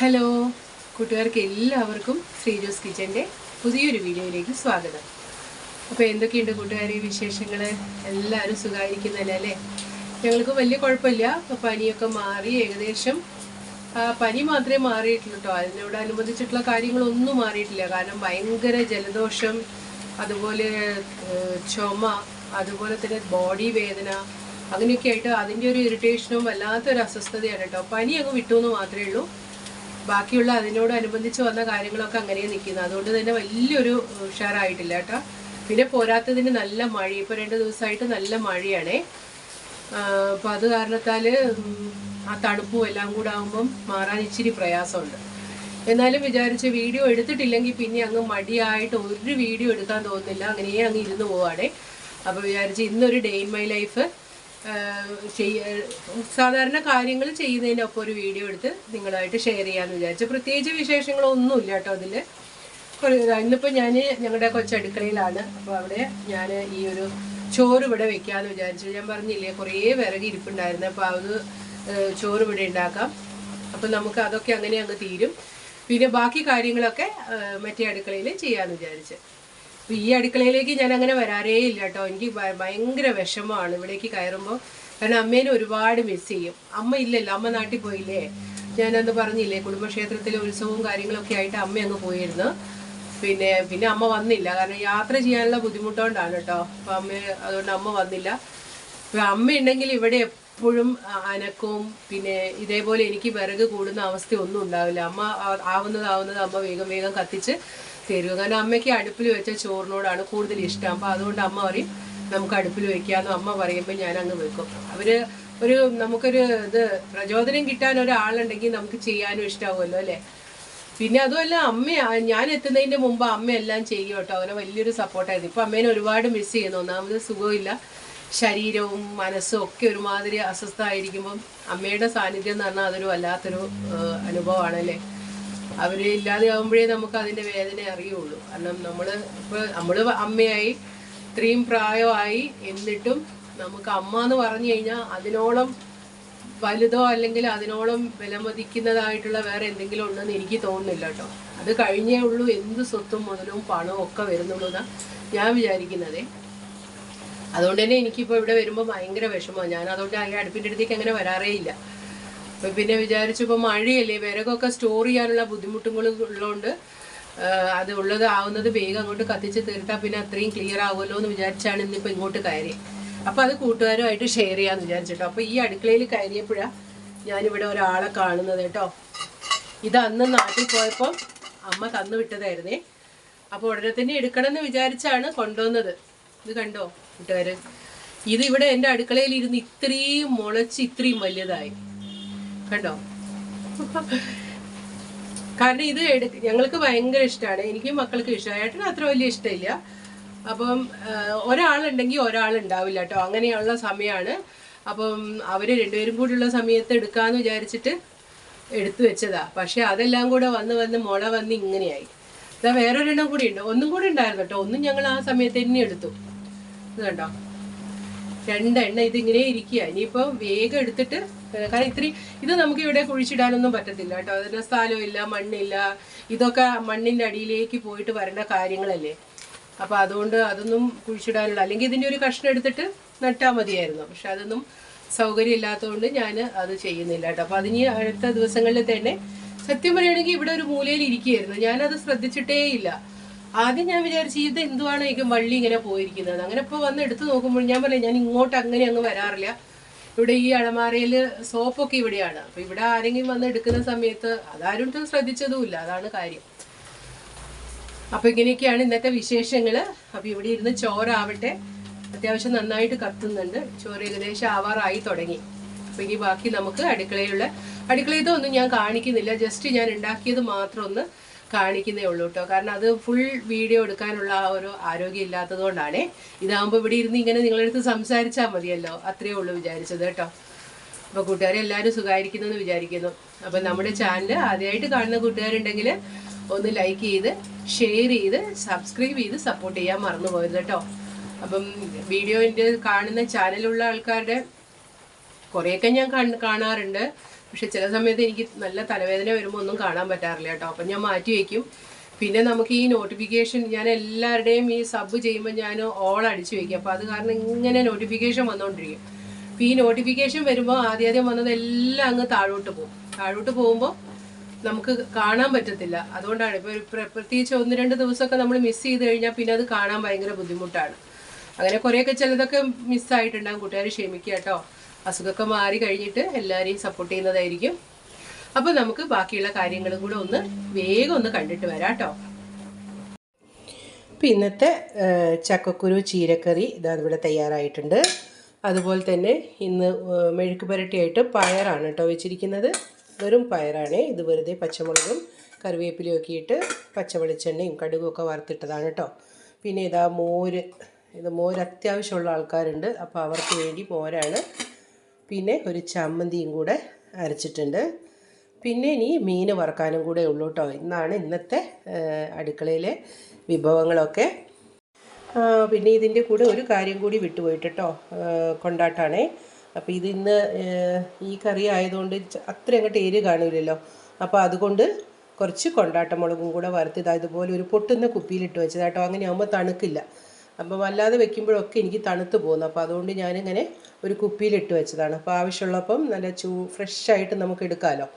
Hello. കൂട്ടുകാർക്ക് എല്ലാവർക്കും ശ്രീജോസ് കിച്ചന്റെ പുതിയൊരു വീഡിയോയിലേക്ക് സ്വാഗതം. അപ്പോൾ എന്തൊക്കെയുണ്ട് കൂട്ടുകാരെ വിശേഷങ്ങൾ എല്ലാവരും സുഖമായിരിക്കുന്നതല്ലേ? അല്ലേ? ഞങ്ങൾക്ക് വലിയ കുഴപ്പമില്ല. അപ്പോൾ പനിയൊക്കെ മാറി ഏകദേശം. പനി മാത്രമേ മാറിയിട്ടുള്ളൂ കേട്ടോ അതിനോടനുബന്ധിച്ചിട്ടുള്ള കാര്യങ്ങളൊന്നും മാറിയിട്ടില്ല. കാരണം ഭയങ്കര ജലദോഷം അതുപോലെ ചുമ അതുപോലെ തന്നെ ബോഡി വേദന അങ്ങനെയൊക്കെ ആയിട്ട് അതിന്റെ ഒരു ഇറിറ്റേഷനും വല്ലാത്തൊരു അസ്വസ്ഥതയാണ് കേട്ടോ. പനി അങ്ങ് വിട്ടു എന്ന് മാത്രമേ ഉള്ളൂ. ബാക്കിയുള്ള അതിനോട് അതിനോടനുബന്ധിച്ച് വന്ന കാര്യങ്ങളൊക്കെ അങ്ങനെ നിൽക്കുന്നത് അതുകൊണ്ട് തന്നെ വലിയൊരു ഉഷാറായിട്ടില്ല കേട്ടോ. പിന്നെ പോരാത്തതിന് നല്ല മഴ. ഇപ്പോൾ രണ്ട് ദിവസമായിട്ട് നല്ല മഴയാണേ. അപ്പോൾ അത് കാരണത്താൽ ആ തണുപ്പും എല്ലാം കൂടെ ആകുമ്പം മാറാൻ ഇച്ചിരി പ്രയാസമുണ്ട്. എന്നാലും വിചാരിച്ച് വീഡിയോ എടുത്തിട്ടില്ലെങ്കിൽ പിന്നെ അങ്ങ് മടിയായിട്ട് ഒരു വീഡിയോ എടുക്കാൻ തോന്നുന്നില്ല. അങ്ങനെ അങ്ങ് ഇരുന്ന് പോവാണേ. അപ്പോൾ വിചാരിച്ച് ഇന്നൊരു ഡേ ഇൻ മൈ ലൈഫ് ചെയ്യ സാധാരണ കാര്യങ്ങൾ ചെയ്യുന്നതിനൊപ്പം ഒരു വീഡിയോ എടുത്ത് നിങ്ങളായിട്ട് ഷെയർ ചെയ്യാമെന്ന് വിചാരിച്ചു. പ്രത്യേകിച്ച് വിശേഷങ്ങളൊന്നുമില്ല കേട്ടോ അതിൽ ഇന്നിപ്പോൾ ഞാൻ ഞങ്ങളുടെ കൊച്ചടുക്കളയിലാണ്. അപ്പോൾ അവിടെ ഞാൻ ഈ ഒരു ചോറ് ഇവിടെ വെക്കാമെന്ന് വിചാരിച്ചു. ഞാൻ പറഞ്ഞില്ലേ കുറേ വിറക് ഇരിപ്പുണ്ടായിരുന്നു. അപ്പോൾ അത് ചോറ് ഇവിടെ ഉണ്ടാക്കാം. അപ്പം നമുക്ക് അതൊക്കെ അങ്ങനെ അങ്ങ് തീരും. പിന്നെ ബാക്കി കാര്യങ്ങളൊക്കെ മറ്റേ അടുക്കളയിൽ ചെയ്യാമെന്ന് വിചാരിച്ച്. അപ്പൊ ഈ അടുക്കളയിലേക്ക് ഞാൻ അങ്ങനെ വരാറേ ഇല്ല കേട്ടോ. എനിക്ക് ഭയങ്കര വിഷമമാണ് ഇവിടേക്ക് കയറുമ്പോൾ കാരണം അമ്മേനെ ഒരുപാട് മിസ് ചെയ്യും. അമ്മ ഇല്ലല്ലോ അമ്മ നാട്ടിൽ പോയില്ലേ? ഞാനന്ന് പറഞ്ഞില്ലേ കുടുംബക്ഷേത്രത്തിലെ ഉത്സവവും കാര്യങ്ങളൊക്കെ ആയിട്ട് അമ്മ അങ്ങ് പോയിരുന്നു. പിന്നെ പിന്നെ അമ്മ വന്നില്ല. കാരണം യാത്ര ചെയ്യാനുള്ള ബുദ്ധിമുട്ടുകൊണ്ടാണ് കേട്ടോ. അപ്പം അമ്മ അതുകൊണ്ട് അമ്മ വന്നില്ല. ഇപ്പൊ അമ്മ ഉണ്ടെങ്കിൽ ഇവിടെ എപ്പോഴും അനക്കും. പിന്നെ ഇതേപോലെ എനിക്ക് വിറക് കൂടുന്ന അവസ്ഥ ഒന്നും ഉണ്ടാവില്ല. അമ്മ ആ- ആവുന്നത് ആവുന്നത് അമ്മ വേഗം വേഗം കത്തിച്ച് തരും. കാരണം അമ്മയ്ക്ക് അടുപ്പിൽ വെച്ച ചോറിനോടാണ് കൂടുതൽ ഇഷ്ടം. അപ്പോൾ അതുകൊണ്ട് അമ്മ പറയും നമുക്ക് അടുപ്പിൽ വെക്കാമെന്ന് അമ്മ പറയുമ്പോൾ ഞാൻ അങ്ങ് വെക്കും. അവർ ഒരു നമുക്കൊരു ഇത് പ്രചോദനം കിട്ടാൻ ഒരാളുണ്ടെങ്കിൽ നമുക്ക് ചെയ്യാനും ഇഷ്ടമാവുമല്ലോ അല്ലേ? പിന്നെ അതുമല്ല അമ്മ ഞാൻ എത്തുന്നതിന്റെ മുമ്പ് അമ്മ എല്ലാം ചെയ്യും കേട്ടോ. അങ്ങനെ വലിയൊരു സപ്പോർട്ടായിരുന്നു. ഇപ്പം അമ്മേനെ ഒരുപാട് മിസ് ചെയ്യുന്നു. ഒന്നാമത് സുഖമില്ല. ശരീരവും മനസ്സും ഒക്കെ ഒരുമാതിരി അസ്വസ്ഥമായിരിക്കുമ്പം അമ്മയുടെ സാന്നിധ്യം എന്ന് പറഞ്ഞാൽ അതൊരു വല്ലാത്തൊരു അനുഭവമാണല്ലേ അവർ ഇല്ലാതെ ആകുമ്പോഴേ നമുക്ക് അതിന്റെ വേദന അറിയുള്ളൂ. കാരണം നമ്മൾ ഇപ്പൊ നമ്മൾ അമ്മയായി ഇത്രയും പ്രായമായി എന്നിട്ടും നമുക്ക് അമ്മ എന്ന് പറഞ്ഞു കഴിഞ്ഞാൽ അതിനോളം വലുതോ അല്ലെങ്കിൽ അതിനോളം വിലമതിക്കുന്നതായിട്ടുള്ള വേറെ എന്തെങ്കിലും ഉണ്ടെന്ന് എനിക്ക് തോന്നുന്നില്ല കേട്ടോ. അത് കഴിഞ്ഞേ ഉള്ളൂ എന്ത് സ്വത്തും മുതലും പണവും ഒക്കെ വരുന്നുള്ളൂ എന്നാ ഞാൻ വിചാരിക്കുന്നതേ. അതുകൊണ്ട് തന്നെ എനിക്കിപ്പോൾ ഇവിടെ വരുമ്പോൾ ഭയങ്കര വിഷമമാണ് ഞാൻ അതുകൊണ്ട് ആ അടുപ്പിന്റെ അടുത്തേക്ക് അങ്ങനെ വരാറേ ഇല്ല. പിന്നെ വിചാരിച്ചു ഇപ്പോൾ മഴയല്ലേ വിറകൊക്കെ സ്റ്റോർ ചെയ്യാനുള്ള ബുദ്ധിമുട്ടുകൾ ഉള്ളതുകൊണ്ട് അത് ഉള്ളത് ആവുന്നത് വേഗം അങ്ങോട്ട് കത്തിച്ച് തീർത്താൽ പിന്നെ അത്രയും ക്ലിയർ ആവുമല്ലോ എന്ന് വിചാരിച്ചാണ് ഇന്നിപ്പോൾ ഇങ്ങോട്ട് കയറി. അപ്പോൾ അത് കൂട്ടുകാരുമായിട്ട് ഷെയർ ചെയ്യാന്ന് വിചാരിച്ചിട്ടോ. അപ്പോൾ ഈ അടുക്കളയിൽ കയറിയപ്പോഴാണ് ഞാനിവിടെ ഒരാളെ കാണുന്നത് കേട്ടോ. ഇത് അന്ന് നാട്ടിൽ പോയപ്പോൾ അമ്മ തന്നു വിട്ടതായിരുന്നേ. അപ്പോൾ ഉടനെ തന്നെ എടുക്കണം എന്ന് വിചാരിച്ചാണ് കൊണ്ടുവന്നത്. ഇത് കണ്ടോ കൂട്ടുകാര്? ഇത് ഇവിടെ എന്റെ അടുക്കളയിൽ ഇരുന്ന് ഇത്രയും മുളച്ച് ഇത്രയും വലിയതായി കണ്ടോ? കാരണം ഇത് എടു ഞങ്ങൾക്ക് ഭയങ്കര ഇഷ്ടമാണ് എനിക്കും മക്കൾക്ക് ഇഷ്ടമാണ് ഏട്ടന് അത്ര വലിയ ഇഷ്ടമില്ല. അപ്പം ഒരാളുണ്ടെങ്കിൽ ഒരാൾ ഉണ്ടാവില്ല കേട്ടോ. അങ്ങനെയുള്ള സമയമാണ്. അപ്പം അവർ രണ്ടുപേരും കൂടിയുള്ള സമയത്ത് എടുക്കാമെന്ന് വിചാരിച്ചിട്ട് എടുത്തു വെച്ചതാ. പക്ഷെ അതെല്ലാം കൂടെ വന്ന് വന്ന് മുള വന്ന് ഇങ്ങനെയായി. ഇതാ വേറൊരെണ്ണം കൂടി ഉണ്ട്. ഒന്നും കൂടി ഉണ്ടായിരുന്നു കേട്ടോ. ഒന്നും ഞങ്ങൾ ആ സമയത്ത് തന്നെ എടുത്തു. ഇത് കണ്ടോ? രണ്ടെണ്ണ ഇതിങ്ങനെ ഇരിക്കുക. ഇനിയിപ്പോൾ വേഗം എടുത്തിട്ട് കാരണം ഇത്രയും ഇത് നമുക്ക് ഇവിടെ കുഴിച്ചിടാനൊന്നും പറ്റത്തില്ല കേട്ടോ. അതിന് ഇല്ല മണ്ണില്ല. ഇതൊക്കെ മണ്ണിന്റെ അടിയിലേക്ക് പോയിട്ട് വരേണ്ട കാര്യങ്ങളല്ലേ. അപ്പോൾ അതുകൊണ്ട് അതൊന്നും കുഴിച്ചിടാനുള്ള അല്ലെങ്കിൽ ഇതിന്റെ ഒരു കഷ്ണം എടുത്തിട്ട് നട്ടാൽ മതിയായിരുന്നു. പക്ഷെ അതൊന്നും സൗകര്യം ഇല്ലാത്തതുകൊണ്ട് ഞാൻ അത് ചെയ്യുന്നില്ല കേട്ടോ. അപ്പോൾ അതിന് അടുത്ത ദിവസങ്ങളിൽ തന്നെ സത്യം പറയുകയാണെങ്കിൽ ഇവിടെ ഒരു മൂലയിൽ ഇരിക്കുകയായിരുന്നു. ഞാനത് ശ്രദ്ധിച്ചിട്ടേ ഇല്ല ആദ്യം ഞാൻ വിചാരിച്ചു ഇത് എന്തുവാണ് എനിക്ക് വള്ളി ഇങ്ങനെ പോയിരിക്കുന്നത്? അങ്ങനെ ഇപ്പോൾ വന്ന് എടുത്തു നോക്കുമ്പോൾ ഞാൻ പറയാം ഞാൻ ഇങ്ങോട്ട് അങ്ങനെ അങ്ങ് വരാറില്ല. ഇവിടെ ഈ അലമാരയിൽ സോപ്പൊക്കെ ഇവിടെയാണ്. അപ്പൊ ഇവിടെ ആരെങ്കിലും വന്ന് എടുക്കുന്ന സമയത്ത് അതാരും ശ്രദ്ധിച്ചതുമില്ല. അതാണ് കാര്യം. അപ്പൊ ഇങ്ങനെയൊക്കെയാണ് ഇന്നത്തെ വിശേഷങ്ങൾ. അപ്പൊ ഇവിടെ ഇരുന്ന് ചോറാവട്ടെ. അത്യാവശ്യം നന്നായിട്ട് കത്തുന്നുണ്ട്. ചോറ് ഏകദേശം ആവാറായി തുടങ്ങി. അപ്പൊ ഇനി ബാക്കി നമുക്ക് അടുക്കളയിലുള്ള അടുക്കളയിൽ ഒന്നും ഞാൻ കാണിക്കുന്നില്ല. ജസ്റ്റ് ഞാൻ ഉണ്ടാക്കിയത് മാത്രം ഒന്ന് കാണിക്കുന്നേ ഉള്ളൂ കേട്ടോ. കാരണം അത് ഫുൾ വീഡിയോ എടുക്കാനുള്ള ആ ഒരു ആരോഗ്യം ഇല്ലാത്തത് കൊണ്ടാണേ. ഇതാകുമ്പോൾ ഇവിടെ ഇരുന്ന് ഇങ്ങനെ നിങ്ങളടുത്ത് സംസാരിച്ചാൽ മതിയല്ലോ. അത്രയേ ഉള്ളൂ വിചാരിച്ചത് കേട്ടോ. അപ്പോൾ കൂട്ടുകാരെ എല്ലാവരും സുഖമായിരിക്കുന്നു എന്ന് വിചാരിക്കുന്നു. അപ്പം നമ്മുടെ ചാനൽ ആദ്യമായിട്ട് കാണുന്ന കൂട്ടുകാരുണ്ടെങ്കിൽ ഒന്ന് ലൈക്ക് ചെയ്ത് ഷെയർ ചെയ്ത് സബ്സ്ക്രൈബ് ചെയ്ത് സപ്പോർട്ട് ചെയ്യാൻ മറന്നു പോയത് കേട്ടോ. അപ്പം വീഡിയോന്റെ കാണുന്ന ചാനലുള്ള ആൾക്കാരുടെ കുറേയൊക്കെ ഞാൻ കാണാറുണ്ട്. പക്ഷെ ചില സമയത്ത് എനിക്ക് നല്ല തലവേദന വരുമ്പോൾ ഒന്നും കാണാൻ പറ്റാറില്ല കേട്ടോ. അപ്പം ഞാൻ മാറ്റി വയ്ക്കും പിന്നെ നമുക്ക് ഈ നോട്ടിഫിക്കേഷൻ ഞാൻ എല്ലാവരുടെയും ഈ സബ് ചെയ്യുമ്പോൾ ഞാൻ ഓൾ അടിച്ചു വയ്ക്കും അപ്പോൾ അത് കാരണം ഇങ്ങനെ നോട്ടിഫിക്കേഷൻ വന്നുകൊണ്ടിരിക്കും അപ്പം ഈ നോട്ടിഫിക്കേഷൻ വരുമ്പോൾ ആദ്യം വന്നത് എല്ലാം അങ്ങ് താഴോട്ട് പോകും. താഴോട്ട് പോകുമ്പോൾ നമുക്ക് കാണാൻ പറ്റത്തില്ല. അതുകൊണ്ടാണ് ഇപ്പോൾ പ്രത്യേകിച്ച് ഒന്ന് രണ്ട് ദിവസമൊക്കെ നമ്മൾ മിസ് ചെയ്ത് കഴിഞ്ഞാൽ പിന്നെ അത് കാണാൻ ഭയങ്കര ബുദ്ധിമുട്ടാണ്. അങ്ങനെ കുറേയൊക്കെ ചിലതൊക്കെ മിസ്സായിട്ടുണ്ടാകും കൂട്ടുകാർ ക്ഷമിക്കുക കേട്ടോ. അസുഖമൊക്കെ മാറി കഴിഞ്ഞിട്ട് എല്ലാവരെയും സപ്പോർട്ട് ചെയ്യുന്നതായിരിക്കും. അപ്പോൾ നമുക്ക് ബാക്കിയുള്ള കാര്യങ്ങളും കൂടെ ഒന്ന് വേഗം ഒന്ന് കണ്ടിട്ട് വരാം കേട്ടോ. അപ്പോൾ ഇന്നത്തെ ചക്കക്കുരു ചീരക്കറി ഇതാ ഇവിടെ തയ്യാറായിട്ടുണ്ട്. അതുപോലെ തന്നെ ഇന്ന് മെഴുക്ക് പുരട്ടിയായിട്ട് പയറാണ് കേട്ടോ വെച്ചിരിക്കുന്നത്. വെറും പയറാണ്. ഇത് വെറുതെ പച്ചമുളകും കറിവേപ്പിലയും ഒക്കെ ഇട്ട് പച്ച വെളിച്ചെണ്ണയും കടുകും ഒക്കെ വറുത്തിട്ടതാണ് കേട്ടോ. പിന്നെ ഇതാ മോര് ഇത് മോര് അത്യാവശ്യമുള്ള ആൾക്കാരുണ്ട്. അപ്പോൾ അവർക്ക് വേണ്ടി മോരാണ്. പിന്നെ ഒരു ചമ്മന്തിയും കൂടെ അരച്ചിട്ടുണ്ട്. പിന്നെ ഇനി മീൻ വറക്കാനും കൂടെ ഉള്ളൂ കേട്ടോ ഇന്നാണ് ഇന്നത്തെ അടുക്കളയിലെ വിഭവങ്ങളൊക്കെ. പിന്നെ ഇതിന്റെ കൂടെ ഒരു കാര്യം കൂടി വിട്ടുപോയിട്ട് കേട്ടോ കൊണ്ടാട്ടാണേ. അപ്പോൾ ഇത് ഇന്ന് ഈ കറി ആയതുകൊണ്ട് അത്ര അങ്ങോട്ട് എരി കാണില്ലല്ലോ. അപ്പോൾ അതുകൊണ്ട് കുറച്ച് കൊണ്ടാട്ടമുളകും കൂടെ വറുത്ത് ഇതായതുപോലെ ഒരു പൊട്ടുന്ന കുപ്പിയിലിട്ട് വെച്ചതാട്ടോ അങ്ങനെ ആകുമ്പോൾ തണുക്കില്ല. അപ്പോൾ വല്ലാതെ വെക്കുമ്പോഴൊക്കെ എനിക്ക് തണുത്ത് പോകുന്നു. അപ്പോൾ അതുകൊണ്ട് ഞാനിങ്ങനെ ഒരു കുപ്പിയിലിട്ട് വെച്ചതാണ്. അപ്പോൾ ആവശ്യമുള്ളപ്പം നല്ല ചൂ ഫ്രഷായിട്ട് നമുക്ക് എടുക്കാമല്ലോ